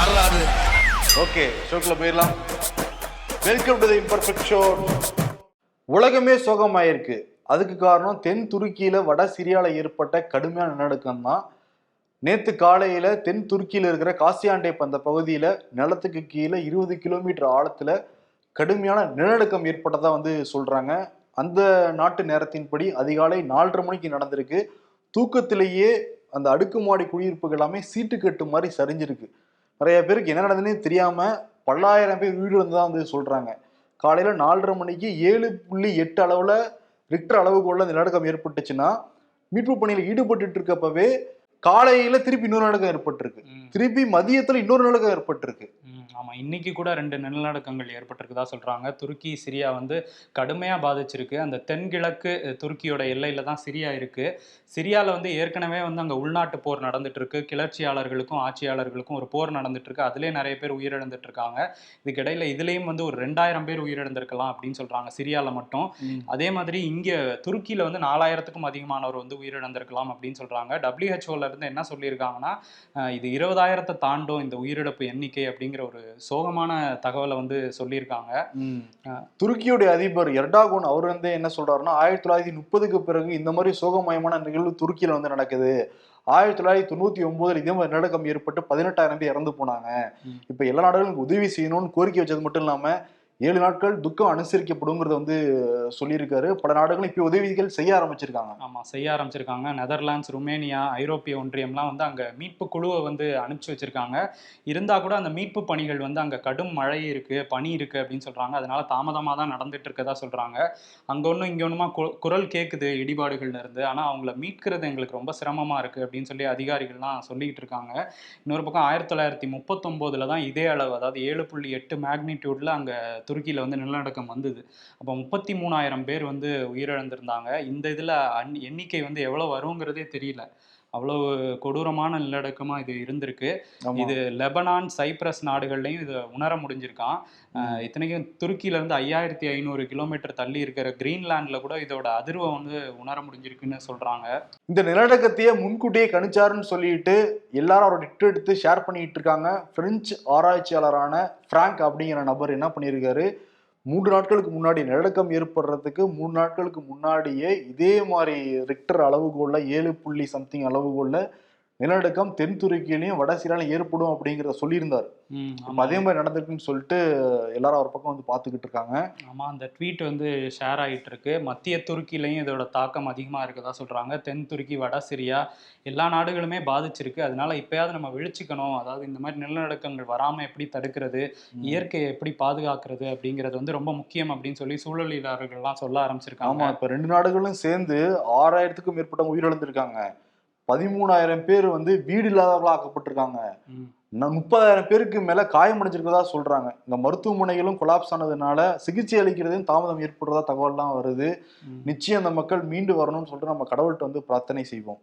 வரலாறு ஓகே ஷோக்கில் போயிடலாம். Welcome to the imperfect show உலகமே சோகமாயிருக்கு. அதுக்கு காரணம் தென் துருக்கியில் வட சிரியாவில் ஏற்பட்ட கடுமையான நிலநடுக்கம் தான் நேற்று காலையில் தென் துருக்கியில் இருக்கிற காசியாண்டேப் அந்த பகுதியில் நிலத்துக்கு கீழே இருபது கிலோமீட்டர் ஆழத்தில் கடுமையான நிலநடுக்கம் ஏற்பட்டதாக வந்து சொல்கிறாங்க அந்த நாட்டு நேரத்தின்படி அதிகாலை நாலரை மணிக்கு நடந்திருக்கு. தூக்கத்திலேயே அந்த அடுக்குமாடி குடியிருப்புகள் எல்லாமே சீட்டுக்கட்டு மாதிரி சரிஞ்சிருக்கு. நிறைய பேருக்கு என்ன நடந்ததுன்னு தெரியாம பல்லாயிரம் பேர் வீடு வந்து தான் வந்து சொல்றாங்க. காலையில நாலரை மணிக்கு ஏழு புள்ளி எட்டு அளவுல ரிக்டர் அளவுக்குள்ள இந்த நிலநடுக்கம் ஏற்பட்டுச்சுன்னா மீட்பு பணியில் ஈடுபட்டு இருக்கப்பவே காலையில திருப்பி இன்னொரு நிலநடுக்கம் ஏற்பட்டிருக்கு. திருப்பி மதியத்துல இன்னொரு நிலநடுக்கம் ஏற்பட்டிருக்கு. ஆமா. இன்னைக்கு கூட ரெண்டு நிலநடுக்கங்கள் ஏற்பட்டிருக்குதா சொல்றாங்க. துருக்கி சிரியா வந்து கடுமையா பாதிச்சிருக்கு. அந்த தென்கிழக்கு துருக்கியோட எல்லையில தான் சிரியா இருக்கு. சிரியால வந்து ஏற்கனவே வந்து அங்க உள்நாட்டு போர் நடந்துட்டு இருக்கு கிளர்ச்சியாளர்களுக்கும் ஆட்சியாளர்களுக்கும் ஒரு போர் நடந்துட்டு இருக்கு அதுலயே நிறைய பேர் உயிரிழந்துட்டு இருக்காங்க இதுக்கிடையில இதுலயும் வந்து ஒரு ரெண்டாயிரம் பேர் உயிரிழந்திருக்கலாம் அப்படின்னு சொல்றாங்க சிரியால மட்டும். அதே மாதிரி இங்க துருக்கியில வந்து நாலாயிரத்துக்கும் அதிகமானவர் வந்து உயிரிழந்திருக்கலாம் அப்படின்னு சொல்றாங்க. டபிள்யூஹெச்ஓல இருந்து என்ன சொல்லியிருக்காங்கன்னா இது இருபதாயிரத்தை தாண்டும் இந்த உயிரிழப்பு எண்ணிக்கை அப்படிங்கிற ஒரு சோகமான தகவலை வந்து சொல்லியிருக்காங்க. துருக்கியுடைய அதிபர் எர்டாகோன் அவர் வந்து என்ன சொல்றாருன்னா ஆயிரத்தி தொள்ளாயிரத்தி முப்பதுக்கு பிறகு இந்த மாதிரி சோகமயமான நிகழ்வு துருக்கியில வந்து நடக்குது ஆயிரத்தி தொள்ளாயிரத்தி தொண்ணூத்தி ஒன்பதுல இதே மாதிரி நிலநடுக்கம் ஏற்பட்டு பதினெட்டாயிரம் பேர் இறந்து போனாங்க. இப்ப எல்லா நாடுகளுக்கும் உதவி செய்யணும்னு கோரிக்கை வச்சது மட்டும் இல்லாம ஏழு நாட்கள் துக்கம் அனுசரிக்கப்படுங்கிறத வந்து சொல்லியிருக்காரு. பல நாடுகளும் இப்போ உதவிகள் செய்ய ஆரம்பிச்சிருக்காங்க. ஆமாம் செய்ய ஆரம்பிச்சிருக்காங்க. நெதர்லாண்ட்ஸ் ருமேனியா ஐரோப்பிய ஒன்றியம்லாம் வந்து அங்கே மீட்பு குழுவை வந்து அனுப்பிச்சு வச்சிருக்காங்க. இருந்தால் கூட அந்த மீட்பு பணிகள் வந்து அங்கே கடும் மழை இருக்கு பனி இருக்கு அப்படின்னு சொல்றாங்க. அதனால தாமதமாக தான் நடந்துட்டு இருக்கதா சொல்றாங்க. அங்க ஒன்றும் இங்கே ஒன்றுமா கு- குரல் கேட்குது இடிபாடுகள்ல இருந்து. ஆனால் அவங்கள மீட்கிறது எங்களுக்கு ரொம்ப சிரமமாக இருக்கு அப்படின்னு சொல்லி அதிகாரிகள்லாம் சொல்லிக்கிட்டு இருக்காங்க. இன்னொரு பக்கம் ஆயிரத்தி தொள்ளாயிரத்தி முப்பத்தொம்போதுல தான் இதே அளவு அதாவது ஏழு புள்ளி எட்டு மேக்னிடியூட்ல அங்கே துருக்கியில் வந்து நிலநடுக்கம் வந்தது. அப்போ முப்பத்தி மூணாயிரம் பேர் வந்து உயிரிழந்திருந்தாங்க. இந்த இதில் அன் எண்ணிக்கை வந்து எவ்வளவு வருங்கிறதே தெரியல. அவ்வளவு கொடூரமான நிலநடுக்கமா இது இருந்திருக்கு. இது லெபனான் சைப்ரஸ் நாடுகள்லையும் இது உணர முடிஞ்சிருக்கான் இத்தனைக்கும் துருக்கியில இருந்து ஐயாயிரத்தி ஐநூறு கிலோமீட்டர் தள்ளி இருக்கிற கிரீன்லாண்ட்ல கூட இதோட அதிர்வை வந்து உணர முடிஞ்சிருக்குன்னு சொல்றாங்க. இந்த நிலநடுக்கத்தையே முன்கூட்டியே கணிச்சாருன்னு சொல்லிட்டு எல்லாரும் அவரோட ட்விட்டர் எடுத்து ஷேர் பண்ணிட்டு இருக்காங்க. பிரெஞ்சு ஆராய்ச்சியாளரான பிராங்க் அப்படிங்கிற நபர் என்ன பண்ணியிருக்காரு? மூன்று நாட்களுக்கு முன்னாடி நிலநடுக்கம் ஏற்படுறதுக்கு மூணு நாட்களுக்கு முன்னாடியே இதே மாதிரி ரிக்டர் அளவுகோல்ல ஏழு புள்ளி சம்திங் அளவுகோல்ல நிலநடுக்கம் தென் துருக்கியிலையும் வட சீராலையும் ஏற்படும் அப்படிங்கிறத சொல்லியிருந்தார். அதே மாதிரி நடந்திருக்குன்னு சொல்லிட்டு எல்லாரும் அவர் பக்கம் வந்து பார்த்துக்கிட்டு இருக்காங்க. ஆமா அந்த ட்வீட் வந்து ஷேர் ஆயிட்டு இருக்கு. மத்திய துருக்கிலையும் இதோட தாக்கம் அதிகமா இருக்கதா சொல்றாங்க. தென் துருக்கி வட சிரியா எல்லா நாடுகளுமே பாதிச்சிருக்கு. அதனால இப்பயாவது நம்ம விழிச்சுக்கணும். அதாவது இந்த மாதிரி நிலநடுக்கங்கள் வராம எப்படி தடுக்கிறது இயற்கையை எப்படி பாதுகாக்கிறது அப்படிங்கிறது வந்து ரொம்ப முக்கியம் அப்படின்னு சொல்லி சூழலியலாளர்கள்லாம் சொல்ல ஆமா ஆரம்பிச்சிருக்காங்க இப்ப ரெண்டு நாடுகளும் சேர்ந்து ஆறாயிரத்துக்கும் மேற்பட்டவங்க உயிரிழந்திருக்காங்க. பதிமூணாயிரம் பேர் வந்து வீடு இல்லாதவர்களா ஆக்கப்பட்டிருக்காங்க. முப்பதாயிரம் பேருக்கு மேல காயமடைஞ்சிருக்கதா சொல்றாங்க. இந்த மருத்துவமனைகளும் கொலாப்ஸ் ஆனதுனால சிகிச்சை அளிக்கிறதையும் தாமதம் ஏற்படுறதா தகவல்லாம் வருது. நிச்சயம் அந்த மக்கள் மீண்டு வரணும்னு சொல்லிட்டு நம்ம கடவுள்கிட்ட வந்து பிரார்த்தனை செய்வோம்.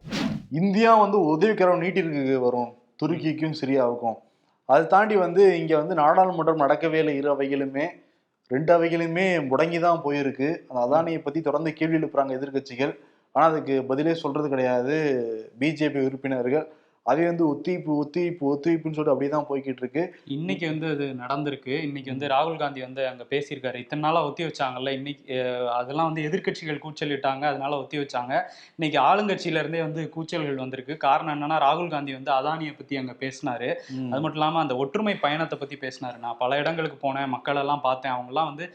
இந்தியா வந்து உதவிக்கரம் நீட்டிருக்கு வரும். துருக்கிக்கும் சிரியாவுக்கும். அதை தாண்டி வந்து இங்க வந்து நாடாளுமன்றம் நடக்கவே இல்லை. இரு அவைகளுமே ரெண்டு அவைகளுமே முடங்கி தான் போயிருக்கு. அந்த அதானியை பத்தி தொடர்ந்து கேள்வி எழுப்புறாங்க எதிர்க்கட்சிகள். ஆனால் அதுக்கு பதிலே சொல்கிறது கிடையாது. பிஜேபி உறுப்பினர்கள் அதே வந்து ஒத்திவைப்பு ஒத்திவைப்பு ஒத்திவைப்புன்னு சொல்லிட்டு அப்படியே தான் போய்கிட்டு இருக்கு. இன்னைக்கு வந்து அது நடந்திருக்கு. இன்னைக்கு வந்து ராகுல் காந்தி வந்து அங்க பேசியிருக்காரு. இத்தனை நாளா ஒத்தி வச்சாங்கல்ல இன்னைக்கு அதெல்லாம் வந்து எதிர்க்கட்சிகள் கூச்சலிட்டாங்க அதனால ஒத்தி வச்சாங்க. இன்னைக்கு ஆளுங்கட்சியில இருந்தே வந்து கூச்சல்கள் வந்திருக்கு. காரணம் என்னன்னா ராகுல் காந்தி வந்து அதானியை பத்தி அங்க பேசினாரு. அது மட்டும் இல்லாம அந்த ஒற்றுமை பயணத்தை பத்தி பேசினாரு. நான் பல இடங்களுக்கு போனேன் மக்கள் எல்லாம் பார்த்தேன். அவங்கெல்லாம் வந்து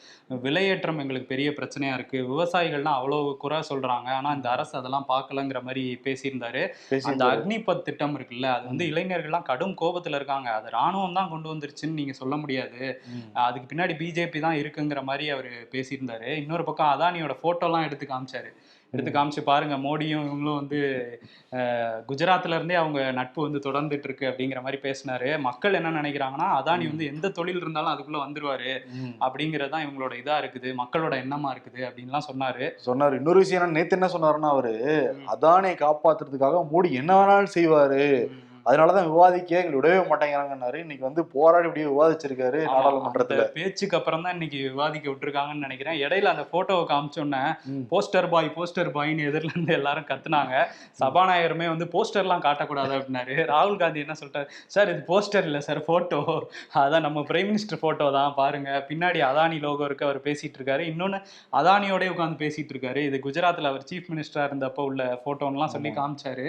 விலையேற்றம் எங்களுக்கு பெரிய பிரச்சனையா இருக்கு. விவசாயிகள்லாம் அவ்வளவு குறை சொல்றாங்க. ஆனா இந்த அரசு அதெல்லாம் பார்க்கலங்கிற மாதிரி பேசியிருந்தாரு. அந்த. அக்னிபத் திட்டம் இருக்குல்ல? அது வந்து இளைஞர்கள்லாம் கடும் கோபத்துல இருக்காங்க. அது ராணுவம் தான் கொண்டு வந்துருச்சுன்னு நீங்க சொல்ல முடியாது. அதுக்கு பின்னாடி பிஜேபி தான் இருக்குங்கிற மாதிரி அவர் பேசியிருந்தாரு. இன்னொரு பக்கம் அதானியோட போட்டோலாம் எடுத்து காமிச்சாரு. எடுத்து காமிச்சு பாருங்க மோடியும் இவங்களும் வந்து குஜராத்ல இருந்தே அவங்க நட்பு வந்து தொடர்ந்துட்டு இருக்கு அப்படிங்கிற மாதிரி பேசினாரு. மக்கள் என்ன நினைக்கிறாங்கன்னா அதானி வந்து எந்த தொழில் இருந்தாலும் அதுக்குள்ள வந்துருவாரு ம். அப்படிங்கிறது தான் இவங்களோட இதா இருக்குது மக்களோட எண்ணமா இருக்குது அப்படின்லாம் சொன்னாரு. சொன்னாரு. இன்னொரு விஷயம் நேத்து என்ன சொன்னாருன்னா அவரு அதானை காப்பாத்துறதுக்காக மோடி என்ன வேணாலும் செய்வாரு. அதனாலதான் விவாதிக்க எங்களை விடவே மாட்டேங்கிறாங்கன்னாரு. இன்னைக்கு வந்து போராடி இப்படியே விவாதிச்சிருக்காரு நாடாளுமன்றத்துல. பேச்சுக்கு அப்புறம் தான் இன்னைக்கு விவாதிக்க விட்டுருக்காங்கன்னு நினைக்கிறேன். இடையில அந்த போட்டோவை காமிச்சோன்னே. போஸ்டர் பாய் போஸ்டர் பாய்னு எதிரில இருந்து எல்லாரும் கத்துனாங்க. சபாநாயகருமே வந்து போஸ்டர்லாம் காட்டக்கூடாது அப்படின்னாரு. ராகுல் காந்தி என்ன சொல்லிட்டாரு? சார் இது போஸ்டர் இல்ல சார் போட்டோ. அதான் நம்ம பிரைம் மினிஸ்டர் போட்டோ தான் பாருங்க. பின்னாடி அதானி லோகோ இருக்கு அவர் பேசிட்டு இருக்காரு. இன்னொன்னு அதானியோட உட்காந்து பேசிட்டு இருக்காரு. இது குஜராத்ல அவர் சீஃப் மினிஸ்டரா இருந்தப்போ உள்ள போட்டோன்னுலாம் சொல்லி. காமிச்சாரு.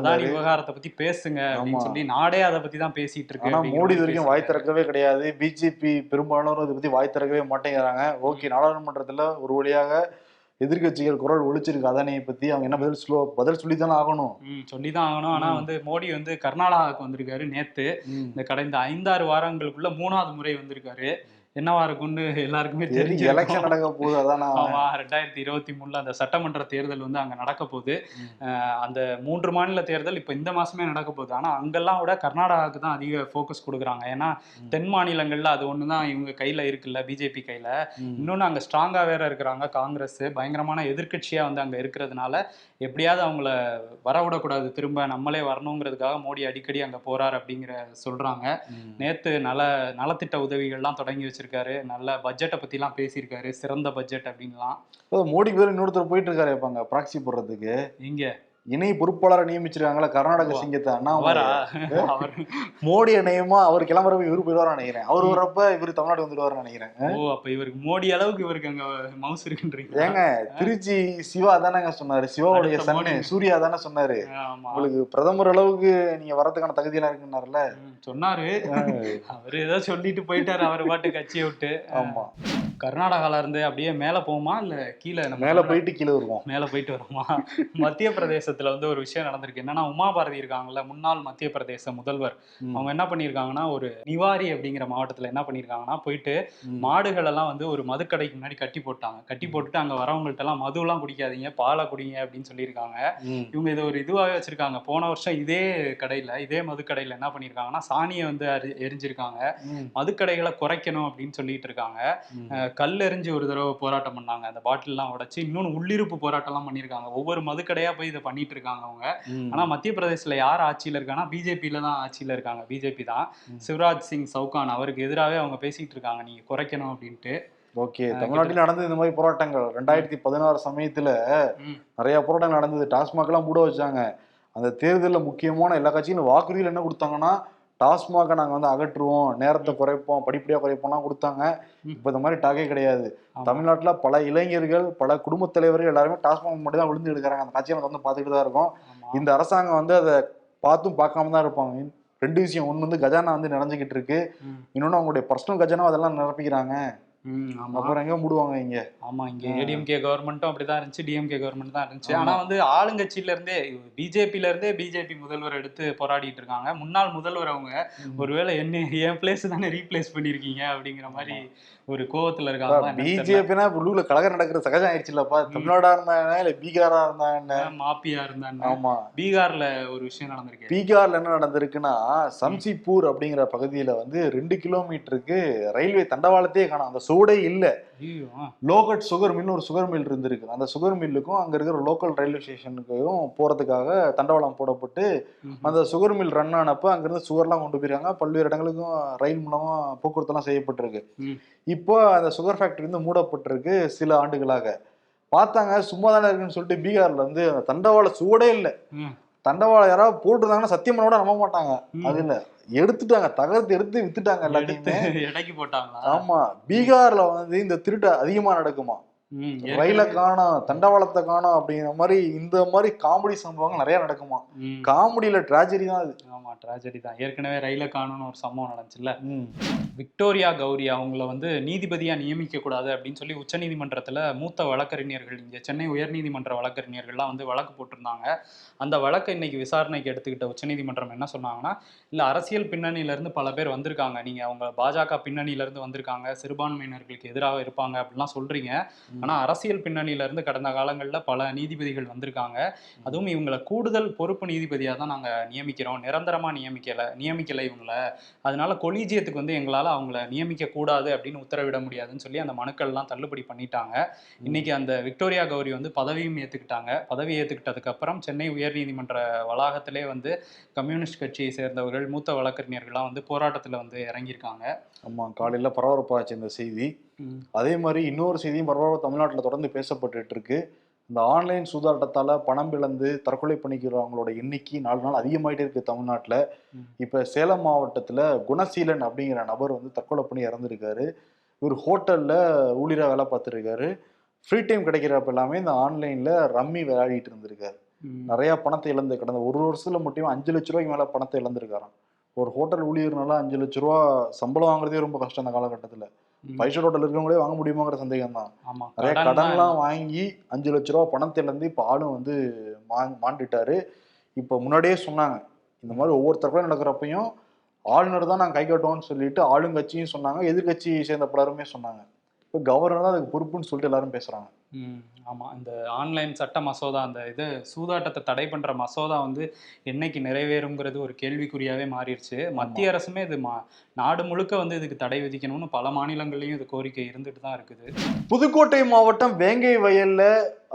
அதானி விவகாரத்தை பத்தி பேசுங்க அப்படின்னு. சொல்லி நாடே அதை பத்தி தான் பேசிட்டு இருக்கு ஆனா அப்படிங்கிற மோடி வரைக்கும் வாய். திறக்கவே கிடையாது. பிஜேபி பெரும்பாலானோர் இதை பத்தி வாய் திறக்கவே மாட்டேங்கிறாங்க. ஓகே நாடாளுமன்றத்துல ஒரு வழியாக எதிர்க்கட்சிகள் குரல் ஒழிச்சிருக்கு அதானியை பத்தி அவங்க என்ன பதில் சொல்ல பதில் சொல்லி தானே ஆகணும். சொல்லிதான் ஆகணும் ஆனா. வந்து மோடி வந்து கர்நாடகாவுக்கு வந்திருக்காரு நேத்து. இந்த கடந்த ஐந்தாறு வாரங்களுக்குள்ள மூணாவது முறை வந்திருக்காரு. என்னவா இருக்கும்னு எல்லாருக்குமே தெரிஞ்சு எலெக்ஷன் நடக்க போகுது அதானா ஆமா ரெண்டாயிரத்தி இருபத்தி மூணுல அந்த சட்டமன்ற தேர்தல் வந்து அங்க நடக்க போகுது. அந்த மூன்று மாநில தேர்தல் இப்ப இந்த மாசமே நடக்க போகுது. ஆனா அங்கெல்லாம் விட கர்நாடகாவுக்கு தான் அதிக ஃபோக்கஸ் கொடுக்குறாங்க. ஏன்னா. தென் மாநிலங்கள்ல அது ஒண்ணுதான் இவங்க கையில இருக்குல்ல பிஜேபி கையில. ம். இன்னொன்று அங்கே ஸ்ட்ராங்காக வேற இருக்கிறாங்க காங்கிரஸ். பயங்கரமான எதிர்க்கட்சியாக வந்து அங்கே இருக்கிறதுனால எப்படியாவது அவங்கள வரவிடக்கூடாது திரும்ப நம்மளே வரணுங்கிறதுக்காக மோடி அடிக்கடி அங்கே போறார் அப்படிங்கிற சொல்றாங்க. நேத்து நல நலத்திட்ட உதவிகள்லாம் தொடங்கி வச்சிருக்காரு நல்ல பட்ஜெட்டை பத்திலாம் பேசியிருக்காரு சிறந்த பட்ஜெட் அப்படின்லாம். மோடிக்கு பேர் இன்னொருத்தர் போயிட்டு இருக்காரு இப்ப அங்க ப்ராக்சி போடுறதுக்கு. இங்க இணை பொறுப்பாளரை நியமிச்சிருக்காங்களா கர்நாடக சிங்கத்தை அவரா? அண்ணா அவர். மோடி நியமா அவர் கிளம்புறப்ப இவரு போயிடுவாரு நினைக்கிறேன். அவர் வர்றப்ப இவரு தமிழ்நாடு வந்துடுவாரு நினைக்கிறேன். ஓ அப்ப இவருக்கு மோடி அளவுக்கு இவருக்கு அங்க மவுஸ் இருக்குன்றீங்க ஏங்க திருச்சி சிவா தானேங்க சொன்னாரு. சிவாவுடைய சன்னு. சூர்யா தானே சொன்னாரு. உங்களுக்கு பிரதமர் அளவுக்கு நீங்க வரதுக்கான தகுதியெல்லாம் இருக்குன்னாருல சொன்னாரு. அவரு ஏதோ சொல்லிட்டு போயிட்டாரு அவர் பாட்டு கட்சியை விட்டு. ஆமா. கர்நாடகால இருந்து அப்படியே மேல போகுமா இல்ல கீழே மேல போயிட்டு கீழே வருவோம். மேல போயிட்டு வருமா மத்திய பிரதேசத்துல வந்து ஒரு விஷயம் நடந்திருக்கு. என்னன்னா உமா பாரதி இருக்காங்கல்ல முன்னாள் மத்திய பிரதேச முதல்வர். அவங்க என்ன பண்ணியிருக்காங்கன்னா ஒரு நிவாரி அப்படிங்கிற மாவட்டத்துல என்ன பண்ணியிருக்காங்கன்னா போயிட்டு. மாடுகள் எல்லாம் வந்து ஒரு மதுக்கடைக்கு முன்னாடி கட்டி போட்டாங்க. கட்டி போட்டுட்டு அங்க வரவங்கள்ட்ட எல்லாம் மது எல்லாம் குடிக்காதீங்க பாலை குடிங்க அப்படின்னு சொல்லியிருக்காங்க. இவங்க இதை ஒரு இதுவாகவே வச்சிருக்காங்க. போன வருஷம் இதே கடையில இதே மதுக்கடையில என்ன பண்ணியிருக்காங்கன்னா சாணியை வந்து எரி- எரிஞ்சிருக்காங்க. மதுக்கடைகளை குறைக்கணும் அப்படின்னு சொல்லிட்டு இருக்காங்க. கல் எறிஞ்சு ஒரு தடவை போராட்டம் பண்ணாங்க. அந்த பாட்டில்லாம் உடைச்சு இன்னொன்று உள்ளிருப்பு போராட்டம்லாம் பண்ணியிருக்காங்க ஒவ்வொரு மதுக்கடையா போய் இதை பண்ணிட்டு இருக்காங்க அவங்க. ஆனா மத்திய பிரதேசல யார் ஆட்சியில இருக்காங்கன்னா பிஜேபியில தான் ஆட்சியில இருக்காங்க. பிஜேபி தான். சிவராஜ் சிங் சவுகான் அவருக்கு எதிராகவே அவங்க பேசிட்டு இருக்காங்க. நீங்க குறைக்கணும் அப்படின்ட்டு. ஓகே. தமிழ்நாட்டில் நடந்தது இந்த மாதிரி போராட்டங்கள். ரெண்டாயிரத்தி பதினாறு சமயத்துல. நிறைய போராட்டங்கள் நடந்தது. டாஸ்மாக் எல்லாம் மூட வச்சாங்க. அந்த தேர்தலில் முக்கியமான எல்லா கட்சியும் வாக்குறுதியில் என்ன கொடுத்தாங்கன்னா டாஸ்மாகை நாங்கள் வந்து அகற்றுவோம் நேரத்தை குறைப்போம் படிப்படியாக குறைப்போம்லாம் கொடுத்தாங்க. இப்போ இந்த மாதிரி டாக்கே கிடையாது. தமிழ்நாட்டில் பல இளைஞர்கள் பல குடும்பத் தலைவர்கள் எல்லாருமே டாஸ்மாக் மட்டும் தான் விழுந்து எடுக்கிறாங்க. அந்த காட்சியை வந்து பார்த்துக்கிட்டு தான் இருக்கோம். இந்த அரசாங்கம் வந்து அதை பார்த்தும் பார்க்காம தான் இருப்பாங்க. ரெண்டு விஷயம். ஒன்று வந்து கஜானா வந்து நிறைஞ்சிக்கிட்டு இருக்கு. இன்னொன்று அவங்களுடைய பர்சனல் கஜானா அதெல்லாம் நிரப்பிக்கிறாங்க. அப்புறம் எங்க மூடுவாங்க இங்க? ஆமா இங்க. ஏடிஎம்கே கவர்மெண்ட்டும் அப்படிதான் இருந்துச்சு டிஎம்கே கவர்மெண்ட் தான் இருந்துச்சு. ஆனா வந்து ஆளுங்கட்சியில இருந்தே பிஜேபியில இருந்தே பிஜேபி முதல்வர் எடுத்து போராடிட்டு இருக்காங்க. முன்னாள் முதல்வர் அவங்க ஒருவேளை என்ன என் பிளேஸ் தானே ரீப்ளேஸ் பண்ணிருக்கீங்க அப்படிங்கிற மாதிரி ஒரு கோவத்துல இருக்காங்க பிஜேபினா உள்ளூர்ல கலகம் நடக்கிறது சகஜம் ஆயிடுச்சுல்லப்பா. தமிழ்நாடா இருந்தாங்க இல்ல பீகாரா இருந்தாங்க மாப்பியா இருந்தாங்க ஆமா. பீகார்ல ஒரு விஷயம் நடந்திருக்கு. பீகார்ல என்ன நடந்திருக்குன்னா சம்சிப்பூர் அப்படிங்கிற பகுதியில வந்து ரெண்டு கிலோமீட்டருக்கு ரயில்வே தண்டவாளத்தையே காணும். அந்த சூடே இல்ல. லோகட் சுகர் மில்னு ஒரு சுகர் மில் இருந்திருக்கு அந்த சுகர் மில்லுக்கும் அங்க இருக்கிற லோக்கல் ரயில்வே ஸ்டேஷனுக்கும் போறதுக்காக தண்டவாளம் போடப்பட்டு. அந்த சுகர் மில் ரன் ஆனப்ப அங்கிருந்து சுகர்லாம் கொண்டு போயிருக்காங்க பல்வேறு இடங்களுக்கும் ரயில் மூலமா போக்குவரத்துலாம் செய்யப்பட்டிருக்கு. இப்போ அந்த சுகர் ஃபேக்டரி வந்து மூடப்பட்டிருக்கு சில ஆண்டுகளாக பார்த்தாங்க சும்மா தானே இருக்குன்னு சொல்லிட்டு பீகார்ல வந்து தண்டவாள சூடே இல்லை. தண்டவாளம் யாராவது போட்டிருந்தாங்கன்னா சத்தியம் பண்ண கூட நம்ப மாட்டாங்க. அது இல்ல எடுத்துட்டாங்க தகர்த்து எடுத்து வித்துட்டாங்க எல்லாத்தையுமே. எடைக்கு போட்டாங்களா? ஆமா பீகார்ல வந்து இந்த திருட்டு அதிகமா நடக்குமா? ரயில காணோம் தண்டவாளத்தை காணோம் அப்படிங்கிற மாதிரி இந்த மாதிரி காமெடி சம்பவங்கள் நிறைய நடக்குமா. காமெடியில டிராஜடி தான் அது. ஆமா ட்ராஜடி தான். ஏற்கனவே ரயில காணும்னு ஒரு சம்பவம் நடந்துச்சுல்ல. விக்டோரியா கௌரி அவங்கள வந்து நீதிபதியா நியமிக்க கூடாது அப்படின்னு சொல்லி உச்சநீதிமன்றத்துல மூத்த வழக்கறிஞர்கள் இங்க சென்னை உயர்நீதிமன்ற வழக்கறிஞர்கள்லாம் வந்து வழக்கு போட்டிருந்தாங்க. அந்த வழக்கை இன்னைக்கு விசாரணைக்கு எடுத்துக்கிட்ட உச்சநீதிமன்றம் என்ன சொன்னாங்கன்னா இல்ல அரசியல் பின்னணியில இருந்து பல பேர் வந்திருக்காங்க. நீங்க அவங்க பாஜக பின்னணியில இருந்து வந்திருக்காங்க. சிறுபான்மையினர்களுக்கு எதிராக இருப்பாங்க அப்படிலாம் சொல்றீங்க. ம். ஆனா அரசியல் பின்னணியில இருந்து கடந்த காலங்கள்ல பல நீதிபதிகள் வந்திருக்காங்க. அதுவும் இவங்களை கூடுதல் பொறுப்பு நீதிபதியா தான் நாங்க நியமிக்கிறோம். நிரந்தரமா நியமிக்கல நியமிக்கல இவங்கள. அதனால கொலீஜியத்துக்கு வந்து எங்களால அவங்கள நியமிக்க கூடாது அப்படின்னு உத்தரவிட முடியாதுன்னு சொல்லி அந்த மனுக்கள்லாம் தள்ளுபடி பண்ணிட்டாங்க. இன்னைக்கு அந்த விக்டோரியா கௌரி வந்து பதவியும் ஏத்துக்கிட்டாங்க. பதவி ஏத்துக்கிட்டதுக்கு அப்புறம் சென்னை உயர்நீதிமன்ற வளாகத்திலே வந்து கம்யூனிஸ்ட் கட்சியை சேர்ந்தவர்கள் மூத்த வழக்கறிஞர்கள்லாம் வந்து போராட்டத்துல வந்து இறங்கியிருக்காங்க. ஆமா காலையில பரபரப்பாச்சு இந்த செய்தி. அதே மாதிரி இன்னொரு செய்தியும் பரபரப்பாக தமிழ்நாட்டில் தொடர்ந்து பேசப்பட்டுட்டு இருக்கு இந்த ஆன்லைன் சூதாட்டத்தால பணம் இழந்து தற்கொலை பண்ணிக்கிறவங்களோட எண்ணிக்கை நாலு நாள் அதிகமாயிட்டே இருக்கு தமிழ்நாட்டில். இப்போ சேலம் மாவட்டத்தில் குணசீலன் அப்படிங்கிற நபர் வந்து தற்கொலை பண்ணி இறந்துருக்காரு இவர் ஹோட்டலில் ஊழியராக வேலை பார்த்துருக்காரு ஃப்ரீ டைம் கிடைக்கிறப்ப எல்லாமே இந்த ஆன்லைனில் ரம்மி விளையாடிட்டு இருந்திருக்காரு. நிறைய பணத்தை இழந்து கடந்த ஒரு வருஷத்துல மட்டும் அஞ்சு லட்ச ரூபாய்க்கு மேல பணத்தை இழந்திருக்காராம் ஒரு ஹோட்டல் ஊழியர்னால அஞ்சு லட்ச ரூபா சம்பளம் வாங்குறதே ரொம்ப கஷ்டம் இந்த காலகட்டத்துல. ஃபைவ் ஸ்டார் ஹோட்டல் இருக்கவங்களே வாங்க முடியுமாங்கிற சந்தேகம் தான் நிறைய கடன்லாம் வாங்கி அஞ்சு லட்ச ரூபா பணத்தை இழந்து இப்போ ஆளும் வந்து மாண்டுட்டாரு. இப்போ முன்னாடியே சொன்னாங்க. இந்த மாதிரி ஒவ்வொரு தற்கொலை நடக்கிறப்பையும் ஆளுநர் தான் நாங்கள் கை காட்டுவோம்னு சொல்லிட்டு ஆளுங்கட்சியும் சொன்னாங்க எதிர்க்கட்சி சேர்ந்த பலருமே சொன்னாங்க. இப்போ கவர்னர் தான் அதுக்கு பொறுப்புன்னு சொல்லிட்டு எல்லாரும் பேசுறாங்க. ம், ஆமா. இந்த ஆன்லைன் சட்ட மசோதா அந்த இது சூதாட்டத்தை தடை பண்ற மசோதா வந்து என்னைக்கு நிறைவேறுங்கிறது ஒரு கேள்விக்குறியாவே மாறிடுச்சு. மத்திய அரசுமே இது மா நாடு முழுக்க வந்து இதுக்கு தடை விதிக்கணும்னு பல மாநிலங்கள்லயும் இது கோரிக்கை இருந்துட்டு தான் இருக்குது. புதுக்கோட்டை மாவட்டம் வேங்கை வயல்ல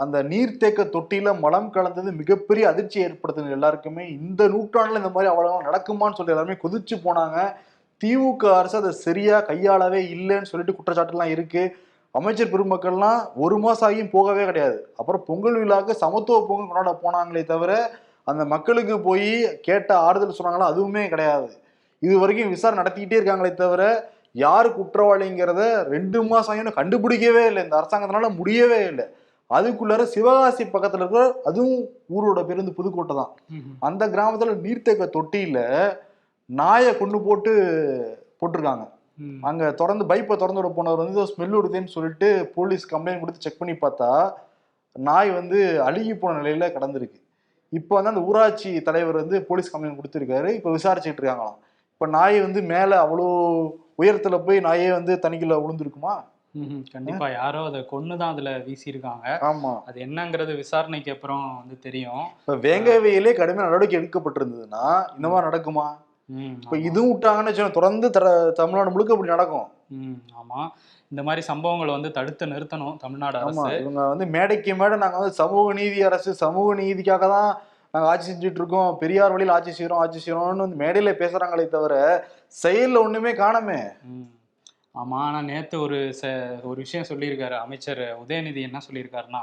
அந்த நீர்த்தேக்க தொட்டியில மலம் கலந்தது மிகப்பெரிய அதிர்ச்சி ஏற்படுத்துது எல்லாருக்குமே இந்த நூற்றாண்டுல இந்த மாதிரி அவ்வளவு நடக்குமான்னு சொல்லி எல்லாருமே கொதிச்சு போனாங்க. திமுக அரசு அதை சரியா கையாளவே இல்லைன்னு சொல்லிட்டு குற்றச்சாட்டுலாம் இருக்கு. அமைச்சர் பெருமக்கள்லாம் ஒரு மாசம் ஆகியும் போகவே கிடையாது. அப்புறம் பொங்கல் விழாக்கு சமத்துவ பொங்கல் கொண்டாட போனாங்களே தவிர அந்த மக்களுக்கு போய் கேட்ட ஆறுதல் சொன்னாங்களா? அதுவுமே கிடையாது. இது வரைக்கும் விசாரணை நடத்திக்கிட்டே இருக்காங்களே தவிர யார் குற்றவாளிங்கிறத ரெண்டு மாசம் ஆகியும் கண்டுபிடிக்கவே இல்லை. இந்த அரசாங்கத்தினால முடியவே இல்லை. அதுக்குள்ளார சிவகாசி பக்கத்துல இருக்கிற அதுவும் ஊரோட பேர் வந்து புதுக்கோட்டை தான். அந்த கிராமத்துல நீர்த்தேக்க தொட்டியில நாயை கொண்டு போட்டு போட்டிருக்காங்க. அங்க திறந்து பைப்பை திறந்து விட போனவர் வந்து ஸ்மெல் வருதுன்னு சொல்லிட்டு போலீஸ் கம்ப்ளைண்ட் கொடுத்து செக் பண்ணி பார்த்தா நாய் வந்து அழுகி போன நிலையில கடந்திருக்கு. இப்போ வந்து அந்த ஊராட்சி தலைவர் வந்து போலீஸ் கம்ப்ளைண்ட் கொடுத்துருக்காரு. இப்போ விசாரிச்சுட்டு இருக்காங்களாம். இப்போ நாய் வந்து மேலே அவ்வளோ உயரத்துல போய் நாயே வந்து தண்ணிக்குள்ள விழுந்திருக்குமா ம், கண்டிப்பா. யாரோ அதை கொன்னுதான் அதுல வீசியிருக்காங்க. ஆமா. அது என்னங்கிறது விசாரணைக்கு அப்புறம் வந்து தெரியும். இப்போ வேங்கவையிலே கடுமையான நடவடிக்கை எடுக்கப்பட்டிருந்ததுன்னா இந்த மாதிரி நடக்குமா? இப்போ. இதுவும் விட்டாங்கன்னு வச்சுக்கோங்க, தொடர்ந்து தர தமிழ்நாடு முழுக்க இப்படி நடக்கும். ம், ஆமா. இந்த மாதிரி சம்பவங்களை வந்து தடுத்து நிறுத்தணும் தமிழ்நாடு அரசு. இவங்க வந்து மேடைக்கு மேடை நாங்க வந்து சமூக நீதி அரசு சமூக நீதிக்காக தான் நாங்க ஆட்சி செஞ்சுட்டு இருக்கோம் பெரியார் வழியில் ஆட்சி செய்யறோம் ஆட்சி செய்யறோம்னு வந்து மேடையில பேசுறாங்களே தவிர செயல்ல ஒண்ணுமே காணமே. ஆமா ஆனா நேத்து ஒரு ச ஒரு விஷயம் சொல்லியிருக்காரு அமைச்சர் உதயநிதி என்ன சொல்லியிருக்காருன்னா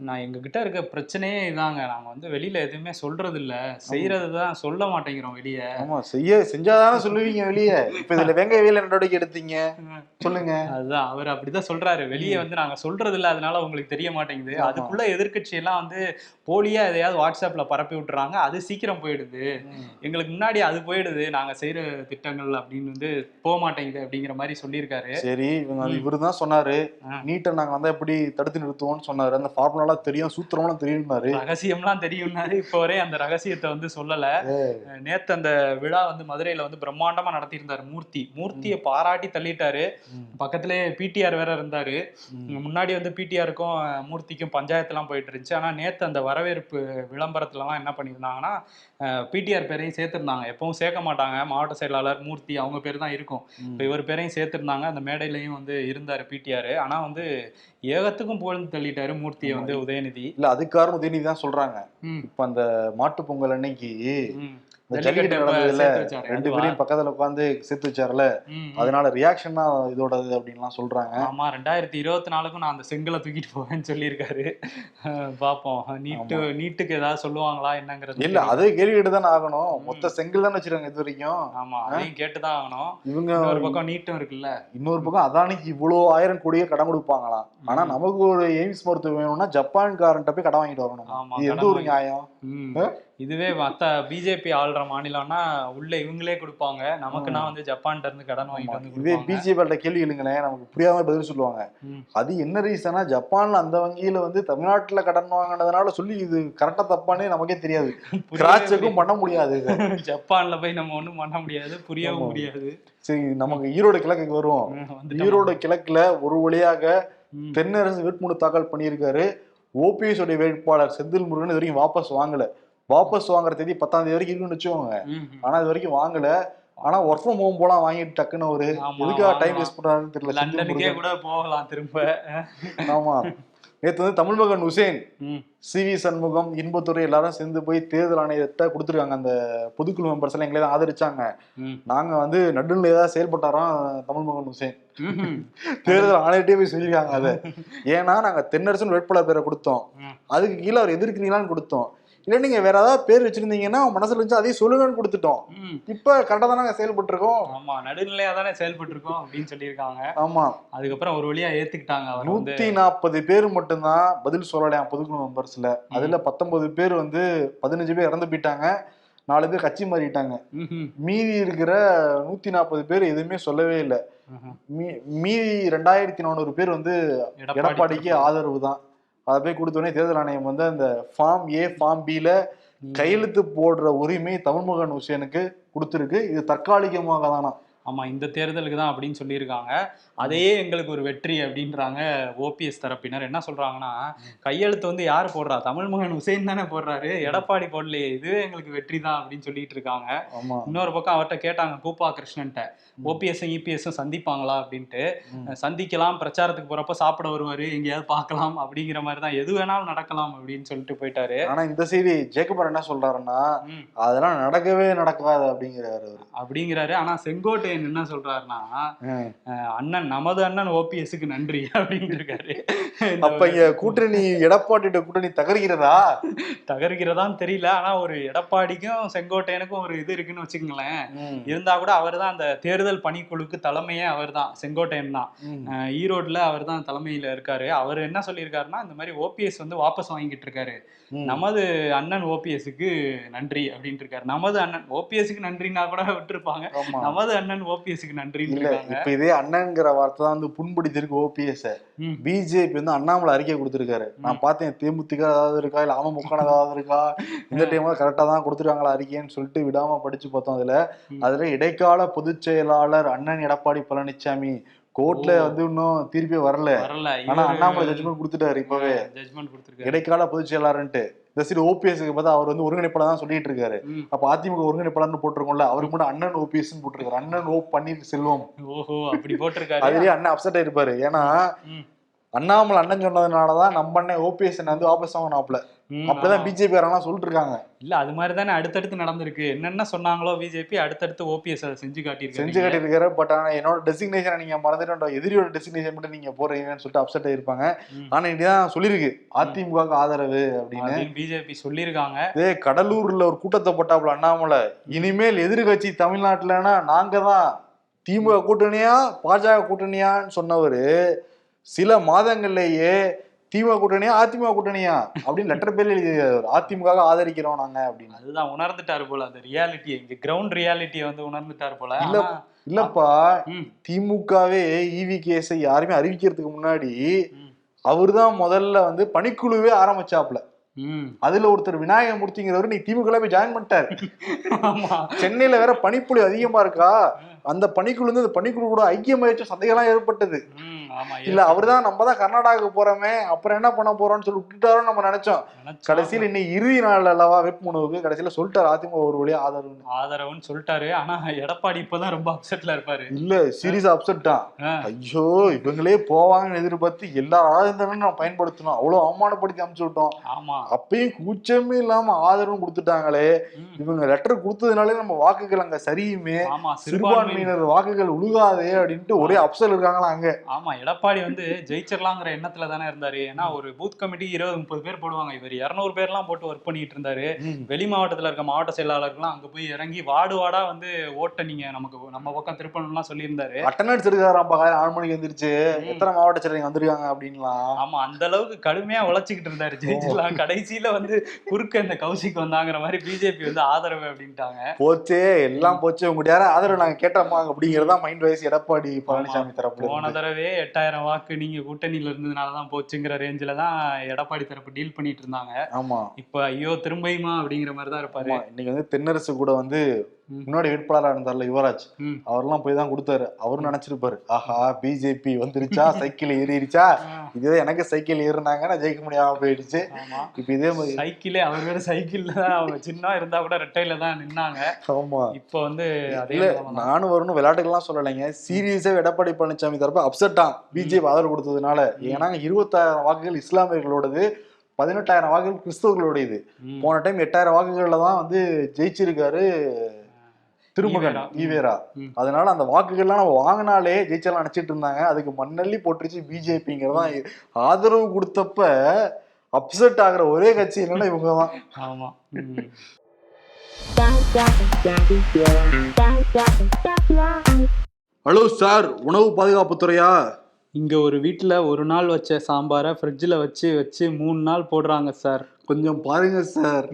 நான் எங்க கிட்ட இருக்க பிரச்சனையே இதாங்க. நாங்க வந்து வெளியில எதுவுமே சொல்றது இல்ல செய்யறது தான் சொல்ல மாட்டேங்கிறோம் வெளியே. ஆமா செய்ய செஞ்சாதானே சொல்லுவீங்க வெளியே. இப்ப இதுல வெங்காய நடவடிக்கை எடுத்தீங்க. சொல்லுங்க. அதுதான் அவர் அப்படிதான் சொல்றாரு. வெளியே வந்து நாங்க சொல்றது இல்ல அதனால உங்களுக்கு தெரிய மாட்டேங்குது. அதுக்குள்ள எதிர்க்கட்சி எல்லாம் வந்து போலியா எதையாவது வாட்ஸ்அப்ல பரப்பி விட்டுறாங்க. அது சீக்கிரம் போயிடுது. எங்களுக்கு முன்னாடி அது போயிடுது. நாங்க செய்யற திட்டங்கள் அப்படின்னு வந்து போக மாட்டேங்குது அப்படிங்கிற மாதிரி சொல்லியிருக்காரு. சரி இவங்க. இவரு தான் சொன்னாரு. நீட்டை நாங்க வந்து எப்படி தடுத்து நிறுத்துவோம்னு சொன்னாரு. அந்த ஃபார்முலாலாம் தெரியும் சூத்திரம்லாம் தெரியும்னாரு. ரகசியம்லாம் தெரியும்னாரு. இப்போ வரை அந்த ரகசியத்தை வந்து சொல்லல. நேத்து அந்த விழா வந்து மதுரையில வந்து பிரம்மாண்டமா நடத்தியிருந்தாரு மூர்த்தி. மூர்த்தியை பாராட்டி தள்ளிட்டாரு. பக்கத்திலே பிடிஆர் வேற இருந்தாரு. முன்னாடி வந்து பிடிஆருக்கும் மூர்த்திக்கும் பஞ்சாயத்துலாம் போயிட்டு இருந்துச்சு. ஆனா நேத்து அந்த வரவேற்பு விளம்பரத்துலலாம் என்ன பண்ணியிருந்தாங்கன்னா பிடிஆர் பேரையும் சேர்த்திருந்தாங்க. எப்பவும் சேர்க்க மாட்டாங்க. மாவட்ட செயலாளர் மூர்த்தி அவங்க பேர் தான் இருக்கும். இப்போ இவர் பேரையும் சேர்த்திருந்தாங்க. அந்த மேடையிலையும் வந்து இருந்தாரு பிடிஆர் ஆனா வந்து ஏகத்துக்கும் புகழ்ந்து தள்ளிட்டாரு மூர்த்தியை வந்து உதயநிதி. இல்ல அதுக்கு காரணம் உதயநிதி தான் சொல்றாங்க. ம், இப்ப அந்த மாட்டு பொங்கல் அன்னைக்கு ஜல்லிக்கட்டு நடந்ததுல ரெண்டு? பேரையும் பக்கத்துல உட்காந்து சேர்த்து வச்சாருல. அதனால ரியாக்ஷன் தான் இதோடது அப்படின்லாம் சொல்றாங்க. ஆமா ரெண்டாயிரத்தி இருபத்தி நாலுக்கும் நான் அந்த செங்கலை தூக்கிட்டு போவேன்னு சொல்லியிருக்காரு. பாப்போம். நீட்டு நீட்டுக்கு ஏதாவது சொல்லுவாங்களா என்னங்கிறது இல்ல அதே கேள்வி கேட்டு தானே ஆகணும். மொத்த செங்கல் தானே வச்சிருக்காங்க இது வரைக்கும். ஆமா அதையும் கேட்டுதான் ஆகணும். இவங்க ஒரு பக்கம் நீட்டும் இருக்குல்ல. இன்னொரு பக்கம் அதானிக்கு இவ்வளவு ஆயிரம் கோடியே கடன் கொடுப்பாங்களாம். ஆனா நமக்கு ஒரு எய்ம்ஸ் மருத்துவம் வேணும்னா ஜப்பான்காரன்ட்ட போய் கடன் வாங்கிட்டு வரணும். இது எந்த ஒரு நியாயம்? இதுவே மத்த பிஜேபி ஆள்ற மாநிலம்னா உள்ள இவங்களே கொடுப்பாங்க. நமக்குன்னா வந்து ஜப்பான்ல இருந்து கடன் வாங்கிட்டு வந்து இதே கொடுப்பாங்க. பிஜேபிள்ட்ட கேள்வி இல்லைங்களேன் நமக்கு புரியாம பதில் சொல்லுவாங்க. அது என்ன ரீசனா ஜப்பான்ல அந்த வங்கியில வந்து தமிழ்நாட்டுல கடன் வாங்கினதுனால சொல்லி இது கரெக்டா தப்பானே நமக்கே தெரியாது. புரியவே கிராஸ் செக்கும் பண்ண முடியாது. ஜப்பான்ல போய் நம்ம ஒண்ணும் பண்ண முடியாது. புரியவும். முடியாது. சரி நமக்கு ஈரோடு கிழக்குக்கு வருவோம். ஈரோடு கிழக்குல ஒரு வழியாக. தென்னரசு வேட்புமனு தாக்கல் பண்ணியிருக்காரு. ஓபிஎஸ் உடைய வேட்பாளர் செந்தில் முருகன் இது வரைக்கும் வாபஸ் வாங்கல. வாபஸ் வாங்குற தேதி பத்தாம் தேதி வரைக்கும் இருக்குன்னு வச்சுக்கோங்க. ஆனா இது வரைக்கும் வாங்கல ஆனா ஒர்க் ஃப்ரம் ஹோம் போலாம் வாங்கிட்டு டக்குன்னு ஒரு எதுக்காக டைம். வேஸ்ட் பண்றாருன்னு தெரியல லண்டனுக்கே. கூட போகலாம் திரும்ப ஆமா நேத்து வந்து தமிழ் மகன் உசேன். சி வி சண்முகம் இன்பத்துறை எல்லாரும் சேர்ந்து போய் தேர்தல் ஆணையத்தை கொடுத்துருக்காங்க அந்த பொதுக்குழு மெம்பர்ஸ் எல்லாம் எங்களை தான் ஆதரிச்சாங்க. நாங்க வந்து நடுநிலை ஏதாவது செயல்பட்டாராம் தமிழ் மகன் உசேன். தேர்தல் ஆணையட்டே போய் சொல்லியிருக்காங்க அதை ஏன்னா நாங்க தென்னரசன் வேட்பாளர் பேரை கொடுத்தோம். அதுக்கு கீழே அவர் எதிர்க்கிறீங்களான்னு கொடுத்தோம் இல்ல நீங்க வேற ஏதாவது பேர் வச்சிருந்தீங்கன்னா மனசுல இருந்துச்சு அதையும் சொல்லுங்கன்னு கொடுத்துட்டோம். இப்ப கரெக்டா தான் நாங்க செயல்பட்டு இருக்கோம் ஆமா நடுநிலையா தானே செயல்பட்டு இருக்கோம் அப்படின்னு சொல்லியிருக்காங்க. ஆமா. அதுக்கப்புறம் ஒரு வழியா ஏத்துக்கிட்டாங்க அவர் வந்து. நூத்தி நாற்பது பேர் மட்டும்தான் பதில் சொல்லலையாம் பொதுக்குழு மெம்பர்ஸ்ல. அதுல பத்தொன்பது பேர் வந்து பதினஞ்சு பேர் இறந்து போயிட்டாங்க. நாலு பேர் கட்சி மாறிட்டாங்க. மீதி இருக்கிற நூத்தி நாற்பது பேர் எதுவுமே சொல்லவே இல்லை. மீதி ரெண்டாயிரத்தி நானூறு பேர் வந்து எடப்பாடிக்கு ஆதரவு தான். அதை போய் கொடுத்தோடனே தேர்தல் ஆணையம் வந்து அந்த ஃபார்ம் ஏ ஃபார்ம் பில கையெழுத்து போடுற உரிமை தமிழ்மகன் உசேனுக்கு கொடுத்துருக்கு. இது தற்காலிகமாக தானா ஆமா இந்த தேர்தலுக்கு தான் அப்படின்னு சொல்லியிருக்காங்க. அதையே எங்களுக்கு ஒரு வெற்றி அப்படின்றாங்க ஓபிஎஸ் தரப்பினர். என்ன சொல்றாங்கன்னா கையெழுத்து வந்து யார் போடுறா? தமிழ் மகன் உசேன் தானே போடுறாரு. எடப்பாடி போடலையே இதுவே எங்களுக்கு வெற்றி தான் அப்படின்னு சொல்லிட்டு இருக்காங்க. இன்னொரு பக்கம் அவர்கிட்ட கேட்டாங்க கூப்பா கிருஷ்ணன்ட்ட ஓபிஎஸும் இபிஎஸும் சந்திப்பாங்களா அப்படின்ட்டு. சந்திக்கலாம் பிரச்சாரத்துக்கு போறப்ப சாப்பிட வருவாரு எங்கேயாவது பார்க்கலாம் அப்படிங்கிற மாதிரி தான். எது வேணாலும் நடக்கலாம் அப்படின்னு சொல்லிட்டு போயிட்டாரு. ஆனா இந்த செய்தி ஜேக்கபர் என்ன சொல்றாருன்னா ம். அதெல்லாம் நடக்கவே நடக்காது அப்படிங்கிறாரு அப்படிங்கிறாரு. ஆனா செங்கோட்டையன் என்ன சொல்றாருன்னா அண்ணன் நமது அண்ணன் ஓபிஎஸ்க்கு நன்றி அப்படின்னு இருக்காரு. அப்ப இங்க கூட்டணி எடப்பாடியோட கூட்டணி தகர்கிறதா? தகர்கிறதான்னு தெரியல. ஆனா ஒரு எடப்பாடிக்கும் செங்கோட்டையனுக்கும் ஒரு இது இருக்குன்னு வச்சுக்கோங்களேன். இருந்தா கூட அவர் தான் அந்த தேர்தல் பணிக்குழுக்கு தலைமையே அவர் தான். செங்கோட்டையன் தான் ஈரோட்ல அவர் தான் தலைமையில இருக்காரு. அவர் என்ன சொல்லியிருக்காருன்னா இந்த மாதிரி ஓபிஎஸ் வந்து வாபஸ் வாங்கிட்டு இருக்காரு. நமது அண்ணன் ஓபிஎஸ்க்கு நன்றி அப்படின்ட்டு இருக்காரு. நமது அண்ணன் ஓபிஎஸ்க்கு நன்றினா கூட விட்டுருப்பாங்க. நமது அண்ணன் ஓபிஎஸ்க்கு நன்றின்னு இல்ல இப்ப இதே அண்ணன்ங்கிற வார்த்தை தான் வந்து புண்படுத்திருக்கு ஓபிஎஸ். பிஜேபி வந்து அண்ணாமலை அறிக்கை கொடுத்திருக்காரு. நான் பார்த்தேன் தேமுதிக ஏதாவது இருக்கா இல்ல அமமுக ஏதாவது இருக்கா இந்த டைம் கரெக்டா தான் கொடுத்துருக்காங்களா அறிக்கைன்னு சொல்லிட்டு விடாம படிச்சு பார்த்தோம் அதுல. அதுல இடைக்கால பொதுச் செயலாளர் அண்ணன் எடப்பாடி பழனிசாமி கோர்ட்ல. வந்து இன்னும் தீர்ப்பே வரல. வரல. ஆனா அண்ணாமலை ஜட்ஜ்மெண்ட் கொடுத்துட்டாரு இப்பவே. ஜட்மெண்ட் கொடுத்துருக்காரு. இடைக்கால பொதுச் செயலாளர்ன்ட்டு. இந்த சரி ஓபிஎஸ்க்கு பார்த்தா அவர் வந்து ஒருங்கிணைப்பாளர் தான் சொல்லிட்டு இருக்காரு. அப்ப அதிமுக ஒருங்கிணைப்பாளர்னு போட்டிருக்கோம்ல அவருக்கு மட்டும் அண்ணன் ஓபிஎஸ் போட்டிருக்காரு. அண்ணன் ஓ பன்னீர் செல்வம். ஓஹோ அப்படி போட்டிருக்காரு. அதுலயே அண்ணன் அப்செட் ஆயிருப்பாரு. ஏன்னா. அண்ணாமலை அண்ணன் சொன்னதுனாலதான் நம்ம அண்ணன் ஓபிஎஸ் வந்து வாபஸ் வாங்கினாப்ல ம், அப்படிதான். பிஜேபி காரங்களாம் சொல்லிட்டு இருக்காங்க இல்ல அது மாதிரி தானே அடுத்தடுத்து நடந்திருக்கு. என்னென்ன சொன்னாங்களோ பிஜேபி அடுத்தடுத்து ஓபிஎஸ் அதை செஞ்சு காட்டியிருக்காரு. செஞ்சு காட்டியிருக்காரு. பட் ஆனா என்னோட டெசிக்னேஷனை நீங்க மறந்துட்டு எதிரியோட டெசிக்னேஷன் மட்டும் நீங்க போறீங்கன்னு சொல்லிட்டு அப்செட் ஆயிருப்பாங்க. ம். ஆனா இதான் சொல்லியிருக்கு. அதிமுக ஆதரவு அப்படின்னு. பிஜேபி சொல்லியிருக்காங்க. இதே கடலூர்ல ஒரு கூட்டத்தை போட்டாப்புல அண்ணாமலை. இனிமேல் எதிர்கட்சி தமிழ்நாட்டுலன்னா நாங்க தான் திமுக கூட்டணியா பாஜக கூட்டணியான்னு சொன்னவரு சில மாதங்கள்லயே திமுக கூட்டணியா அதிமுக கூட்டணியா? அப்படின்னு லெட்டர் பேர்ல எழுதியிருக்காரு அதிமுக ஆதரிக்கிறோம் நாங்க அப்படின்னு. அதுதான் உணர்ந்துட்டாரு போல அந்த ரியாலிட்டியை இங்க கிரவுண்ட் ரியாலிட்டியை வந்து உணர்ந்துட்டாரு போல. இல்ல. இல்லப்பா திமுகவே இவி கேஸை யாருமே அறிவிக்கிறதுக்கு முன்னாடி ம், அவர்தான் முதல்ல வந்து பணிக்குழுவே ஆரம்பிச்சாப்ல. அதுல ஒருத்தர் விநாயகமூர்த்திங்கிறவர் நீ திமுக போய் ஜாயின் பண்ணிட்டாரு. ஆமா. சென்னையில வேற பனிப்புழு அதிகமா இருக்கா? அந்த பனிக்குழு வந்து அந்த பனிக்குழு கூட ஐக்கியமாயிடுச்சு சந்தேகம்லாம் ஏற்பட்டது. ம், ஆமா இல்ல அவர்தான் நம்ம தான் கர்நாடகாவுக்கு போறோமே அப்புறம் என்ன பண்ண போறோம்னு சொல்லி விட்டுட்டாரோ நம்ம நினைச்சோம். நினைச்சா கடைசியில இன்னைக்கு இறுதி நாள் அல்லவா வேட்புமனுவுக்கு கடைசியில சொல்லிட்டாரு அதிமுக ஒரு வழியா ஆதரவு ஆதரவுன்னு சொல்லிட்டாரு. ஆனா எடப்பாடி இப்பதான் ரொம்ப அப்செட்ல இருப்பாரு. இல்ல சீரியஸா அப்செட் தான். ஐயோ இவங்களே போவாங்கன்னு எதிர்பார்த்து எல்லா ஆயுதங்களும் நான் பயன்படுத்தணும். அவ்வளவு அவமானப்படுத்தி அனுப்பிச்சு விட்டோம். ஆமா. அப்பயும் கூச்சமே இல்லாம ஆதரவும் கொடுத்துட்டாங்களே. இவங்க லெட்டர் கொடுத்ததுனாலே நம்ம வாக்குகள் அங்க சரியுமே. சிறுபான்மையினர். வாக்குகள் உழுகாதே அப்படின்ட்டு ஒரே அப்சல் இருக்காங்களா அங்க. ஆமா எடப்பாடி வந்து ஜெயிச்சிடலாங்கிற எண்ணத்துல தானே இருந்தாரு. ஏன்னா ஒரு பூத் கமிட்டி இருபது முப்பது பேர் போடுவாங்க. இவர் இருநூறு பேர்லாம் போட்டு ஒர்க் பண்ணிட்டு இருந்தாரு. வெளி மாவட்டத்துல இருக்க மாவட்ட செயலாளர்கள்லாம் அங்க போய் இறங்கி வார்டு வார்டா வந்து ஓட்டை நீங்க நமக்கு நம்ம பக்கம் திருப்பணும்லாம் சொல்லியிருந்தாரு. அட்டண்டன்ஸ் பகாயிரம் ஆறு மணிக்கு வந்துருச்சு எத்தனை மாவட்ட செயலர் வந்திருக்காங்க அப்படின்லாம். ஆமா அந்த அளவுக்கு கடுமையா உழைச்சிக்கிட்டு இருந்தாரு. ஜெயிச்சிடலாம் கடைசியில வந்து குறுக்க இந்த கௌசிக் வந்தாங்கிற மாதிரி பிஜேபி வந்து ஆதரவு அப்படின்ட்டாங்க. போச்சே எல்லாம் போச்சு. உங்ககிட்ட யாரும் ஆதரவு நாங்க கேட்டோமா அப்படிங்கறதா மைண்ட் வைஸ் எடப்பாடி பழனிசாமி தரப்புல போன. தடவை எட்டாயிரம் வாக்கு நீங்க கூட்டணியில இருந்ததுனால தான் போச்சுங்கிற ரேஞ்சில தான் எடப்பாடி தரப்பு டீல் பண்ணிட்டு இருந்தாங்க. ஆமா. இப்ப ஐயோ திரும்பியுமா அப்படிங்கிற மாதிரி தான் இருப்பாரு இன்னைக்கு வந்து தென்னரசு கூட வந்து. முன்னாடி வேட்பாளராக இருந்தார்ல யுவராஜ். அவர்லாம் போய் தான் கொடுத்தாரு. அவரும் நினைச்சிருப்பாரு ஆஹா பிஜேபி வந்துருச்சா? சைக்கிள் ஏறிடுச்சா இதே எனக்கு சைக்கிள் ஏறினாங்க நான் ஜெயிக்க முடியாம போயிடுச்சு. இப்ப இதே மாதிரி சைக்கிளே அவர் வேற சைக்கிள்ல தான் அவங்க சின்ன இருந்தா கூட ரெட்டையில தான் நின்னாங்க. ஆமா. இப்போ வந்து இல்ல. நானும் வரணும் விளையாட்டுக்கெல்லாம் சொல்லலைங்க. சீரியஸா எடப்பாடி பழனிசாமி தரப்பு அப்செட்டான் பிஜேபி ஆதரவு கொடுத்ததுனால. ஏன்னா இருபத்தாயிரம் வாக்குகள் இஸ்லாமியர்களோடது பதினெட்டாயிரம் வாக்குகள் கிறிஸ்தவர்களுடையது. போன டைம் எட்டாயிரம் வாக்குகள்ல தான் வந்து ஜெயிச்சிருக்காரு திருமகன் ஈவேரா. அதனால அந்த வாக்குகள்லாம் நம்ம வாங்கினாலே ஜெயிச்சலாம் நினைச்சிட்டு இருந்தாங்க. அதுக்கு மண்ணள்ளி போட்டுருச்சு பிஜேபிங்கிறதான் ஆதரவு கொடுத்தப்ப அப்செட் ஆகுற ஒரே கட்சி என்னன்னா இவங்க தான் ஆமா. ஹலோ சார் உணவு பாதுகாப்பு துறையா? இங்க ஒரு வீட்ல ஒரு நாள் வச்ச சாம்பாரை ஃப்ரிட்ஜில் வச்சு வச்சு மூணு நாள் போடுறாங்க சார். கொஞ்சம் பாருங்க சார்.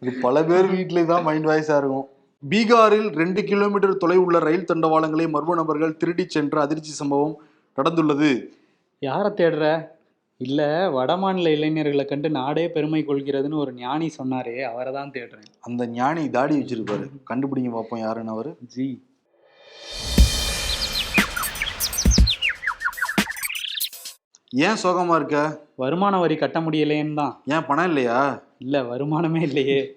இது பல பேர் வீட்ல தான் மைண்ட் வாய்ஸா இருக்கும். பீகாரில் ரெண்டு கிலோமீட்டர் தொலைவுள்ள ரயில் தண்டவாளங்களை மர்ம நபர்கள் திருடிச் சென்ற அதிர்ச்சி சம்பவம் நடந்துள்ளது. யாரை தேடுற? இல்ல வடமாநில இளைஞர்களை கண்டு நாடே பெருமை கொள்கிறதுன்னு ஒரு ஞானி சொன்னாரே அவரை தான் தேடுறேன். அந்த ஞானி தாடி வச்சிருப்பாரு. கண்டுபிடிங்க பார்ப்போம் யாருன்னு அவரு. ஜி. ஏன் சோகமா இருக்க? வருமான வரி கட்ட முடியலையேன்னு தான். ஏன் பணம் இல்லையா? இல்ல வருமானமே இல்லையே.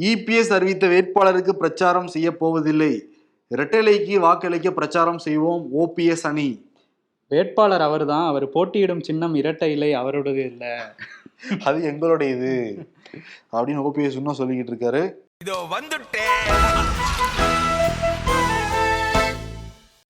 இபிஎஸ் அறிவித்த வேட்பாளருக்கு பிரச்சாரம் செய்ய போவதில்லை. இரட்டைலைக்கு வாக்களிக்க பிரச்சாரம் செய்வோம் ஓபிஎஸ் அணி. வேட்பாளர் அவர்தான். அவர் போட்டியிடும் சின்னம் இரட்டை இலை அவரோடது இல்ல. அது எங்களுடைய இது அப்படின்னு ஓபிஎஸ் இன்னும் சொல்லிக்கிட்டு இருக்காரு. இதோ வந்துட்டேன்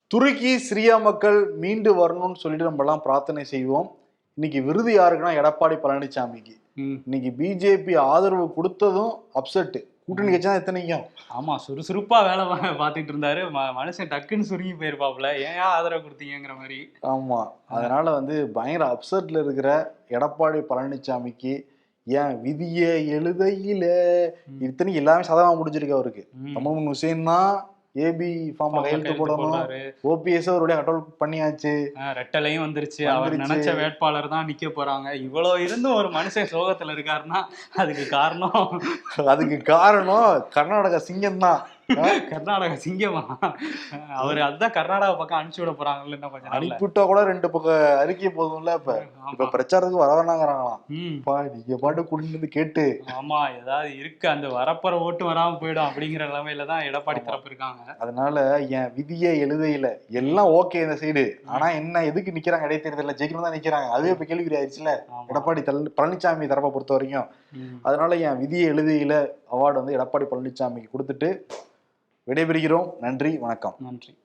துருக்கி சிரியா மக்கள் மீண்டு வரணும்னு சொல்லிட்டு நம்ம எல்லாம் பிரார்த்தனை செய்வோம். இன்னைக்கு விருது யாருக்குன்னா எடப்பாடி பழனிசாமிக்கு இன்னைக்கு பிஜேபி ஆதரவு கொடுத்ததும் அப்செட் கூட்டணி கட்சி தான் எத்தனைக்கும்? ஆமா சுறுசுறுப்பா வேலை பார்த்துட்டு இருந்தாரு. மனுஷன் டக்குன்னு சுருங்கி போயிருப்பாப்ல ஏன் ஆதரவு கொடுத்தீங்கங்கிற மாதிரி. ஆமா. அதனால வந்து பயங்கர அப்செட்ல இருக்கிற எடப்பாடி பழனிசாமிக்கு ஏன் விதிய எழுதையில இத்தனைக்கு எல்லாமே சதவா முடிஞ்சிருக்கு அவருக்கு. தமமுன் ஹுசேன் தான் ஏபி ஃபார்ம்ல கையெழுத்து போடணும். ஓபிஎஸ் அவருடைய கண்ட்ரோல் பண்ணியாச்சு. ரெட்டலையும் வந்துருச்சு. அவர். நினைச்ச வேட்பாளர் தான் நிக்க போறாங்க. இவ்வளவு இருந்தும் ஒரு மனுஷன் சோகத்துல இருக்காருன்னா அதுக்கு காரணம். அதுக்கு காரணம் கர்நாடகா சிங்கம் தான் கர்நாடகா சிங்கமா? அவர் அதுதான் கர்நாடகா பக்கம் அனுப்பிச்சு விட போறாங்கல்ல கொஞ்சம் நாள்ல அனுப்பிவிட்டா கூட ரெண்டு பக்கம் அறிக்கை போதும்ல இப்ப. இப்ப. பிரச்சாரத்துக்கு வர வேணாங்கிறாங்களாம். நீங்க பாட்டு கூட்டிட்டு வந்து கேட்டு. ஆமா ஏதாவது இருக்கு. அந்த வரப்போற ஓட்டு வராம போயிடும் அப்படிங்கிற நிலைமையில தான் எடப்பாடி. தரப்பு இருக்காங்க. அதனால என் விதியே எழுதையில. எல்லாம் ஓகே இந்த சைடு. ஆனா என்ன எதுக்கு நிக்கிறாங்க? இடைத்தேர்தல்ல ஜெயிக்கணும் தான் நிக்கிறாங்க. அதுவே இப்ப கேள்விக்குறி ஆயிடுச்சுல. எடப்பாடி தல் பழனிசாமி தரப்பை பொறுத்த வரைக்கும். அதனால என் விதியை எழுதையில அவார்டு வந்து எடப்பாடி பழனிசாமிக்கு கொடுத்துட்டு விடைபெறுகிறோம். நன்றி வணக்கம். நன்றி.